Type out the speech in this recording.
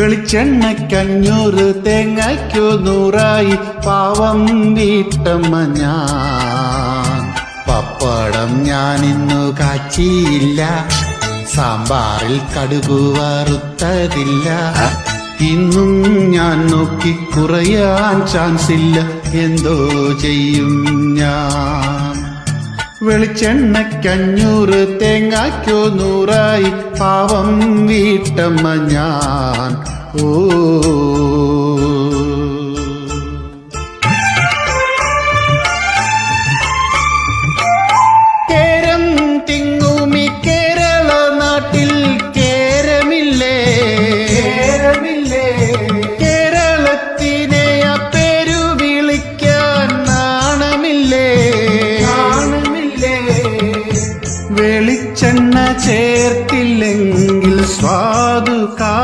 വെളിച്ചെണ്ണക്കഞ്ഞൂറ് തേങ്ങയ്ക്കു നൂറായി പാവം വീട്ടമ്മ ഞാൻ. പപ്പടം ഞാൻ ഇന്നു കാച്ചിയില്ല സാമ്പാറിൽ കടുകു വറുത്തതില്ല. ഇന്നും ഞാൻ നോക്കി കുറയാൻ ചാൻസ് ഇല്ല എന്തോ ചെയ്യും ഞാൻ. വെളിച്ചെണ്ണക്കഞ്ഞൂറ് തേങ്ങാക്കോ നൂറായി പാവം വീട്ടമ്മ ഞാൻ. ഓ വെളിച്ചെണ്ണ ചേർത്തില്ലെങ്കിൽ സ്വാദു കാ